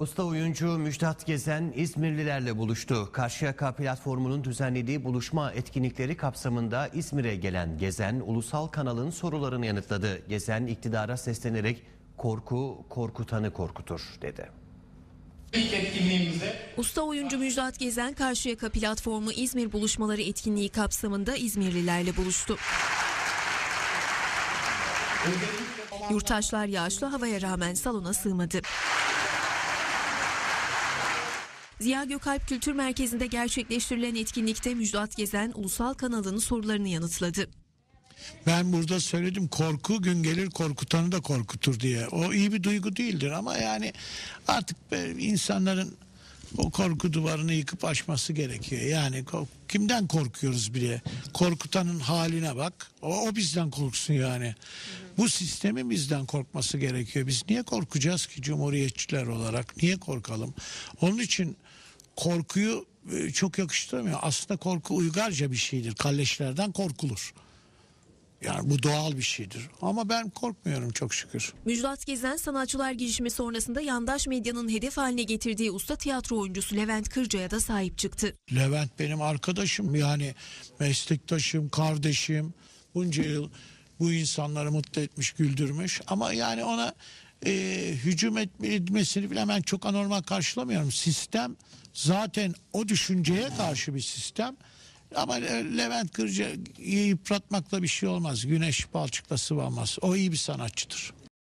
Usta oyuncu Müjdat Gezen İzmirlilerle buluştu. Karşıyaka platformunun düzenlediği buluşma etkinlikleri kapsamında İzmir'e gelen Gezen, ulusal kanalın sorularını yanıtladı. Gezen iktidara seslenerek korku korkutanı korkutur dedi. İlk etkinliğimizde Usta oyuncu Müjdat Gezen Karşıyaka platformu İzmir buluşmaları etkinliği kapsamında İzmirlilerle buluştu. Yurttaşlar yağışlı havaya rağmen salona sığmadı. Ziya Gökalp Kültür Merkezi'nde gerçekleştirilen etkinlikte Müjdat Gezen ulusal kanalının sorularını yanıtladı. Ben burada söyledim korku gün gelir korkutanı da korkutur diye. O iyi bir duygu değildir ama yani artık insanların o korku duvarını yıkıp aşması gerekiyor. Yani kimden korkuyoruz bile? Korkutanın haline bak. O, o bizden korksun yani. Bu sistemin bizden korkması gerekiyor. Biz niye korkacağız ki cumhuriyetçiler olarak? Niye korkalım? Onun için korkuyu e, çok yakıştıramıyor. Aslında korku uygarca bir şeydir. Kalleşlerden korkulur. Yani bu doğal bir şeydir. Ama ben korkmuyorum çok şükür. Müjdat Gezen sanatçılar girişimi sonrasında yandaş medyanın hedef haline getirdiği usta tiyatro oyuncusu Levent Kırca'ya da sahip çıktı. Levent benim arkadaşım yani meslektaşım, kardeşim. Bunca yıl bu insanları mutlu etmiş, güldürmüş. Ama yani ona e, hücum etme- etmesini bile ben çok anormal karşılamıyorum. Sistem zaten o düşünceye karşı bir sistem. Ama Le- Levent Kırca'yı yıpratmakla bir şey olmaz. Güneş balçıkla sıvanmaz. O iyi bir sanatçıdır.